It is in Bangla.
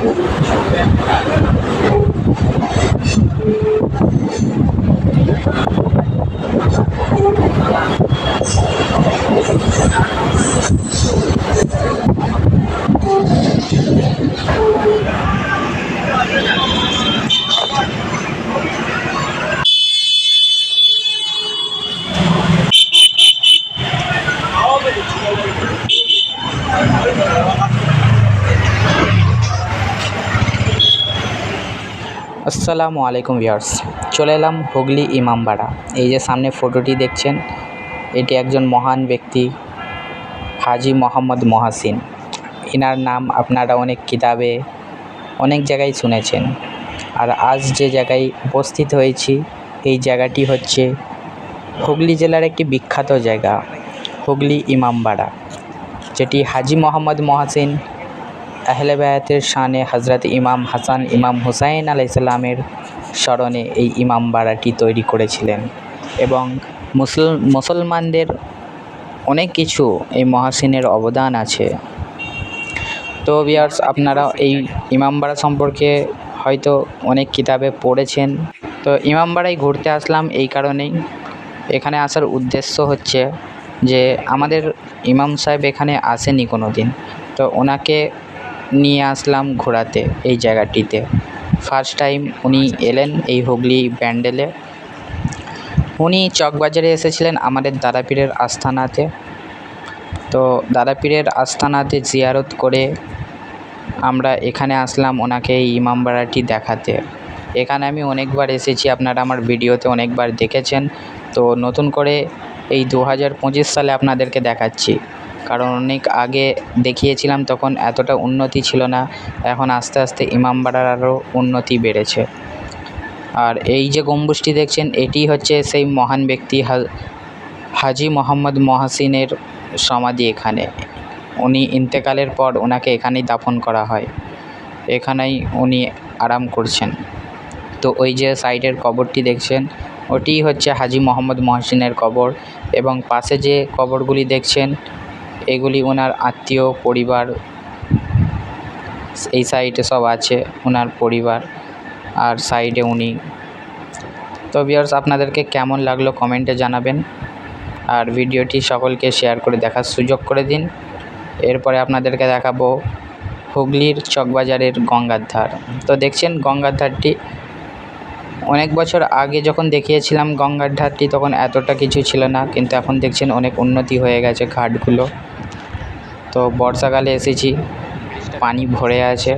Thank you. আসসালামু আলাইকুম ভিউয়ার্স, চলে এলাম হুগলি ইমামবাড়া। এই যে সামনে ফটোটি দেখছেন, এটি একজন মহান ব্যক্তি, হাজি মোহাম্মদ মহাসিন। এনার নাম আপনারা অনেক কিতাবে, অনেক জায়গায় শুনেছেন। আর আজ যে জায়গায় উপস্থিত হয়েছি, এই জায়গাটি হচ্ছে হুগলি জেলার একটি বিখ্যাত জায়গা, হুগলি ইমামবাড়া, যেটি হাজি মোহাম্মদ মহাসিন আহলে বায়াতের শানে হজরত ইমাম হাসান, ইমাম হুসাইন আলাইসাল্লামের স্মরণে এই ইমামবাড়াটি তৈরি করেছিলেন। এবং মুসল, মুসলমানদের অনেক কিছু এই মহাসিনের অবদান আছে। তো বিয়ার্স আপনারা এই ইমামবাড়া সম্পর্কে হয়তো অনেক কিতাবে পড়েছেন। তো ইমামবাড়ায় ঘুরতে আসলাম এই কারণেই। এখানে আসার উদ্দেশ্য হচ্ছে যে আমাদের ইমাম সাহেব এখানে আসেনি কোনো দিন তো ওনাকে নিয়ে আসলাম ঘোরাতে এই জায়গাটিতে। ফার্স্ট টাইম উনি এলেন এই হুগলি ব্যান্ডেলে। উনি চকবাজারে এসেছিলেন আমাদের দাদাপীরের আস্থানাতে তো দাদাপীরের আস্থানাতে জিয়ারত করে আমরা এখানে আসলাম ওনাকে এই ইমামবাড়াটি দেখাতে। এখানে আমি অনেকবার এসেছি, আপনারা আমার ভিডিওতে অনেকবার দেখেছেন। তো নতুন করে এই দু হাজার পঁচিশ সালে আপনাদেরকে দেখাচ্ছি। কারণ অনেক আগে দেখিয়েছিলাম তখন এতটা উন্নতি ছিল না, এখন আস্তে আস্তে ইমামবাড়ার আরও উন্নতি বেড়েছে। আর এই যে গম্বুজটি দেখছেন, এটি হচ্ছে সেই মহান ব্যক্তি হাজি মোহাম্মদ মহাসিনের সমাধি এখানে। উনি ইন্তেকালের পর ওনাকে এখানেই দাফন করা হয়। এখানেই উনি আরাম করছেন। তো ওই যে সাইডের কবরটি দেখছেন ওটিই হচ্ছে হাজি মোহাম্মদ মহসিনের কবর এবং পাশে যে কবরগুলি দেখছেন এগুলি ওনার আত্মীয়, পরিবার, এই সাইডে সব আছে ওনার পরিবার আর সাইডে উনি। তো ভিউয়ার্স আপনাদেরকে কেমন লাগল কমেন্টে জানাবেন আর ভিডিওটি সকলকে শেয়ার করে দেখার সুযোগ করে দিন। এরপরে আপনাদেরকে দেখাবো হুগলির চকবাজারের গঙ্গার ধার। তো দেখছেন গঙ্গার ধারটি অনেক বছর আগে যখন দেখিয়েছিলাম গঙ্গার ধারটি, তখন এতটা কিছু ছিল না। কিন্তু এখন দেখছেন অনেক উন্নতি হয়ে গেছে ঘাটগুলো। তো বর্ষাকালে এসেছি, পানি ভরে আছে।